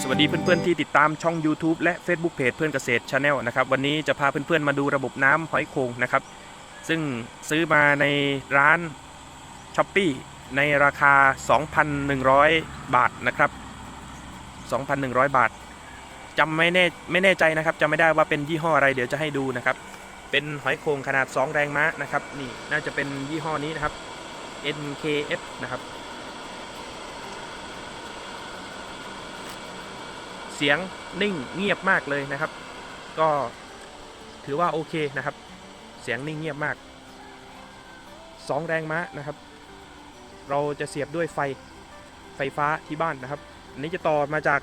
สวัสดีเพื่อนๆที่ติดตามช่อง YouTube และ Facebook Page เพื่อนเกษตร Channel นะครับวันนี้จะพาเพื่อนๆมาดูระบบน้ำหอยโขงนะครับ ซึ่งซื้อมาในร้าน s h อ p e e ในราคา 2,100 บาทนะครับ 2,100 บาทจำไม่แน่ไม่แน่ใจนะครับจำไม่ได้ว่าเป็นยี่ห้ออะไรเดี๋ยวจะให้ดูนะครับ เป็นหอยโขงขนาด 2 แรงม้านะครับนี่น่าจะเป็นยี่ห้อนี้นะครับ NKF นะครับ เสียงนิ่งเงียบมากเลยนะครับ ก็ถือว่าโอเคนะครับ เสียงนิ่งเงียบมากสองแรงม้านะครับ เราจะเสียบด้วยไฟไฟฟ้าที่บ้านนะครับ อันนี้จะต่อมาจาก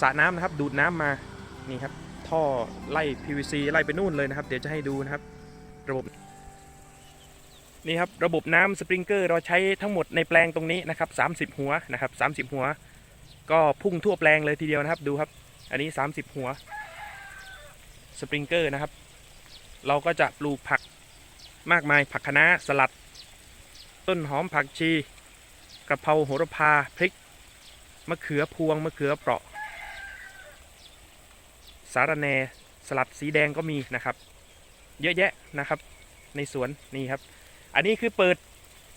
สระน้ำนะครับ ดูดน้ำมานี่ครับท่อไล่ PVC ไล่ไปนู่นเลยนะครับ เดี๋ยวจะให้ดูนะครับ ระบบนี่ครับระบบน้ำสปริงเกอร์เราใช้ทั้งหมดในแปลงตรงนี้นะครับ 30 หัวนะครับ 30 หัว ก็พุ่งทั่วแปลงเลยทีเดียวนะครับดูครับ อันนี้ 30 หัวสปริงเกอร์นะครับ เราก็จะปลูกผักมากมายผักคะน้าสลัด ต้นหอมผักชีกระเพราโหระพาพริกมะเขือพวงมะเขือเปราะ สาระแนสลัดสีแดงก็มีนะครับ เยอะแยะนะครับ ในสวนนี่ครับ อันนี้คือเปิด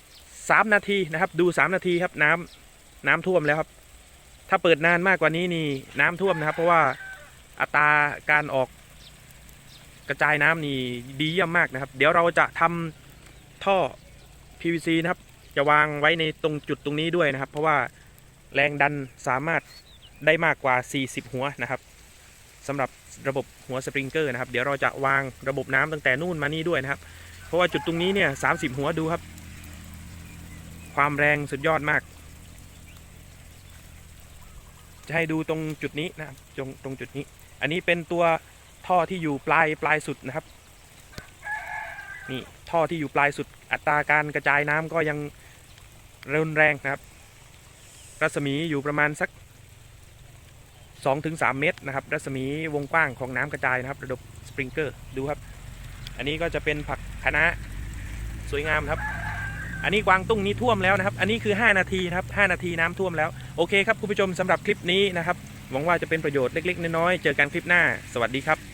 3 นาทีนะครับ ดู 3 นาทีครับน้ำน้ำท่วมแล้วครับ ถ้าเปิดนานมากกว่านี้นี่น้ำท่วมนะครับ เพราะว่าอัตราการออกกระจายน้ำนี่ดีเยี่ยมมากนะครับ เดี๋ยวเราจะทำท่อ PVC นะครับ จะวางไว้ในตรงจุดตรงนี้ด้วยนะครับ เพราะว่าแรงดันสามารถได้มากกว่า 40 หัวนะครับสำหรับระบบหัวสปริงเกอร์นะครับ เดี๋ยวเราจะวางระบบน้ำตั้งแต่นู่นมานี่ด้วยนะครับ เพราะว่าจุดตรงนี้เนี่ย30หัวดูครับ ความแรงสุดยอดมาก จะให้ดูตรงจุดนี้นะครับตรงตรงจุดนี้ อันนี้เป็นตัวท่อที่อยู่ปลายปลายสุดนะครับ นี่ท่อที่อยู่ปลายสุด อัตราการกระจายน้ำก็ยังรุนแรงนะครับ รัศมีอยู่ประมาณสัก 2-3 เมตรนะครับ รัศมีวงกว้างของน้ำกระจายนะครับ ระบบสปริงเกอร์ดูครับ อันนี้ก็จะเป็นผักคะน้าสวยงามครับ อันนี้กวางตุ้งนี้ท่วมแล้วนะครับ อันนี้คือ 5 นาทีครับ5นาทีน้ำท่วมแล้ว โอเคครับคุณผู้ชมสำหรับคลิปนี้นะครับ หวังว่าจะเป็นประโยชน์เล็ก ๆ น้อยๆ เจอกันคลิปหน้า สวัสดีครับ